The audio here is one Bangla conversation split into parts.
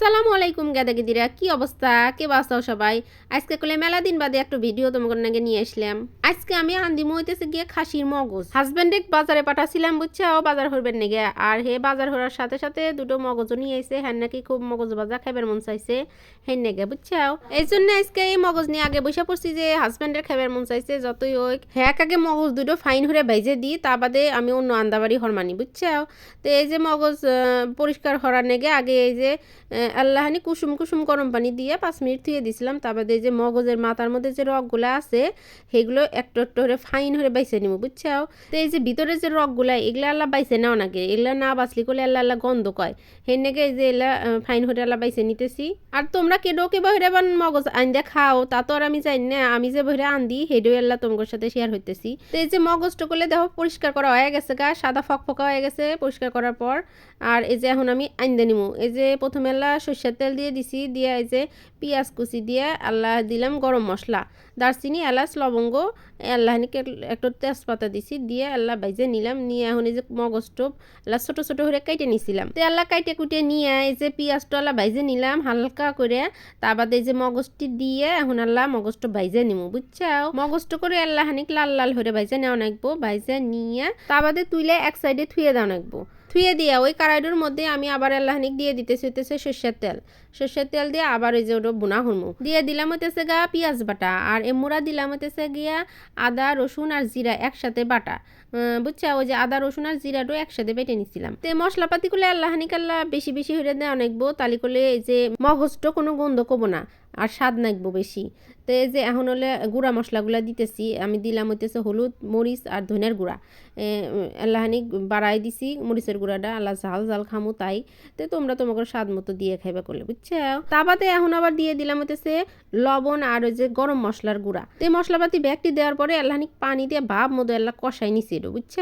আসসালামু আলাইকুম গেদাগিদিরা কি অবস্থা? কে বাস্তাও সবাই? আজকে কলে মেলা দিন বাদে একটা ভিডিও তোমাদের নাকি নিয়ে আসলাম। আজকে আমি আন্দিমু হইতেছে গিয়ে খাসির মগজ। হাজবেন্ডে বাজারে পাঠাছিলাম, বুঝছে? ও বাজার হরবেন নাকি আর হে বাজার হওয়ার সাথে সাথে দুটো মগজও নিয়ে আইছে। হ্যাঁ নাকি খুব মগজ ভাজা খাইবার মন চাইছে। হেন নাকি বুঝছাও এই জন্য আজকে এই মগজ নিয়ে আগে বসে পড়ছি যে হাজবেন্ডের খাইবার মন চাইছে, যতই হোক। হ্যাঁ আগে মগজ দুটো ফাইন হরে বাইজে দিই, তা বাদে আমি অন্য আন্দাবাড়ি হরমানি বুঝছাও তো এই যে মগজ পরিষ্কার হওয়ার নেগে আগে এই যে আল্লাহানি কুসুম কুসুম গরম পানি দিয়ে পাঁচ মিনিট ধুয়ে দিছিলাম। তারপরে এই যে মগজের মাথার মধ্যে যে রগগুলো আছে, সেগুলো একটু একটু করে ফাইন হয়ে বাইছে নিব, বুঝছাও? তো এই যে ভিতরে যে রগগুলা, এগুলো আল্লাহ বাইছে নাও নাকি এগুলা না বাঁচলি করলে আল্লাহ আল্লাহ গন্ধ কয়। হেন নাকি এই যে এলা ফাইন হয়ে আল্লাহ বাইছে নিতেছি। আর তোমরা কেডো কে বহিরে বান মগজ আন দিয়ে খাও, তা তো আর আমি জানি না। আমি যে বহিরে আন দিই হেডো আল্লাহ তোমার সাথে শেয়ার হইতেছি। তো এই যে মগজটা করলে দেখো পরিষ্কার করা হয়ে গেছে গা, সাদা ফক ফকা হয়ে গেছে পরিষ্কার করার পর। আর এই যে এখন আমি আইন্দে নিমু। এই যে প্রথমে আল্লাহ সর্ষের তেল দিয়ে দিছি, দিয়ে এই যে পেঁয়াজ কুচি দিয়ে আল্লাহ দিলাম গরম মশলা। দারচিনি, এলাচ, লবঙ্গ আল্লাহনিকে একটু তেজপাতা দিছি, দিয়ে আল্লাহ বাইজে নিলাম, নিয়ে এখন এই যে মগজ টোপ আল্লাহ ছোটো ছোটো করে কাইটে নিছিলাম। তো আল্লাহ কাইটে কুটে নিয়ে এই যে পেঁয়াজটা আল্লাহ বাইজে নিলাম, হালকা করে তার বাদে এই যে মগজটি দিয়ে এখন আল্লাহ মগজটা বাইজে নিমু, বুঝছাও? মগজটা করে আল্লাহ হানিক লাল লাল করে বাইজে নেওয়া নাকবো বাইজে নিয়ে তার বাদে তুইলে এক সাইডে থুয়ে দেওয়া নাকবো থুয়ে দিয়া ওই কারাইডোর মধ্যে আমি আবার আল্লাহনিক দিয়ে দিতেছি, হইতেছে সর্ষের তেল। সর্ষের তেল দিয়ে আবার ওই যে ওটা বোনা হুরমু দিয়ে দিলাম হইতেছে গা পেঁয়াজ বাটা, আর এমুরা দিলাম হইতেছে গিয়া আদা, রসুন আর জিরা একসাথে বাটা। বুঝছা? ওই যে আদা, রসুন আর জিরাটাও একসাথে বেটে নিছিলাম। তো করলে আল্লাহ বেশি বেশি হইরে দেয় অনেকবো তালি করলে যে মগজটা কোনো গন্ধ কব না, আর স্বাদ নাকবো বেশি। তো এই যে এখন হলে গুঁড়া মশলাগুলা দিতেছি, আমি দিলাম হইতেছে হলুদ, মরিচ আর ধনের গুঁড়া। আল্লাহানি বাড়াই দিছি মরিচের গুঁড়াটা, আল্লাহ ঝাল ঝাল খামু তাই। তো তোমরা তোমাকে স্বাদ মতো দিয়ে খাইবা করলে, বুঝছ? তা বাদে এখন আবার দিয়ে দিলাম হইতেছে লবণ আর ওই যে গরম মশলার গুঁড়া। তো মশলাপাতি ব্যাগটি দেওয়ার পরে আল্লাহানি পানি দিয়ে ভাব মতো আল্লাহ কষাই নিছি। এটা বুঝছ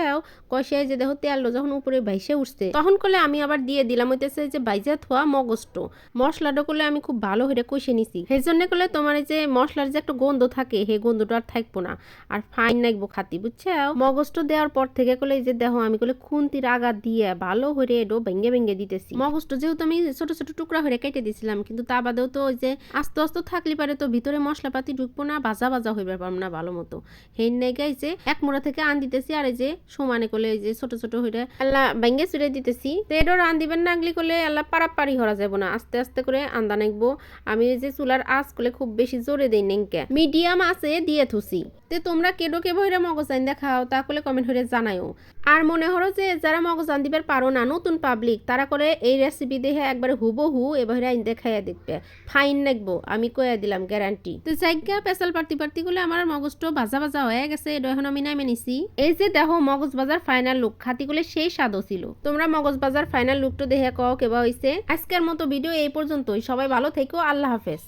কষাই যে দেখো তেলটা যখন উপরে ভাইসে উঠছে, তখন করলে আমি আবার দিয়ে দিলাম, হইতেছে যে বাইজা থোয়া মগজটো। মশলাটা করলে আমি খুব ভালো হয়ে কষে নিছি। সেই জন্য করলে তোমার যে মশলার যে একটা গন্ধ থাকে সেই গন্ধটা আর থাকব না। আর ফাইন নাকবো খাতি বুঝছ মগজটা দেওয়ার পর থেকে করলে যে দেখো, আমি করলে খুন্তির আগা দিয়ে ভালো হয়ে এডো ভেঙ্গে ভেঙ্গে দিতেছি। মগজটা যেহেতু আমি ছোট ছোট টুকরা হয়ে কেটে দিছিলাম, কিন্তু তা বাদেও তো ওই যে আস্তে আস্তে থাকলে পারে তো ভিতরে মশলাপাতি ঢুকবো না, ভাজা ভাজা হইবে পারব না ভালো মতো। হেন নেগাই যে এক মোড়া থেকে আন দিতেছি আর এই যে সমানে করলে এই যে ছোট ছোট হইরে আল্লাহ ব্যাঙ্গে চুড়ে দিতেছি। তো এটা রান দিবেন না আগলি করলে আল্লাহ পারাপারি হরা যাব না। আস্তে আস্তে করে আন্দা নেকবো আমি এই যে চুলার আঁচ করলে খুব বেশি জোরে দেই নেংকে। মিডিয়াম আছে দিয়ে থুসি। তে তোমরা কেডো কে বহিরে মগজ আইন দেখাও তা করলে কমেন্ট হয়ে জানাইও আর মনে হলো যে যারা মগজ আন দিবার পারো না, নতুন পাবলিক তারা করে এই রেসিপি দেখে একবারে হুবহু এবারে আইন দেখাইয়া দেখবে ফাইন নাকবো আমি কইয়া দিলাম গ্যারান্টি তো জায়গা পেশাল পার্টি পার্টি গুলো আমার মগজটো ভাজা ভাজা হয়ে গেছে এটা এখন আমি নামে নিছি। এই যে দেখো, মগজ বাজার ফাইনাল লুক খাতি গুলো সেই স্বাদও ছিল। তোমরা মগজ বাজার ফাইনাল লুকটো দেখে কও কেবা হইছে। আজকের মতো ভিডিও এই পর্যন্তই, সবাই ভালো থেকো, আল্লাহ হাফেজ।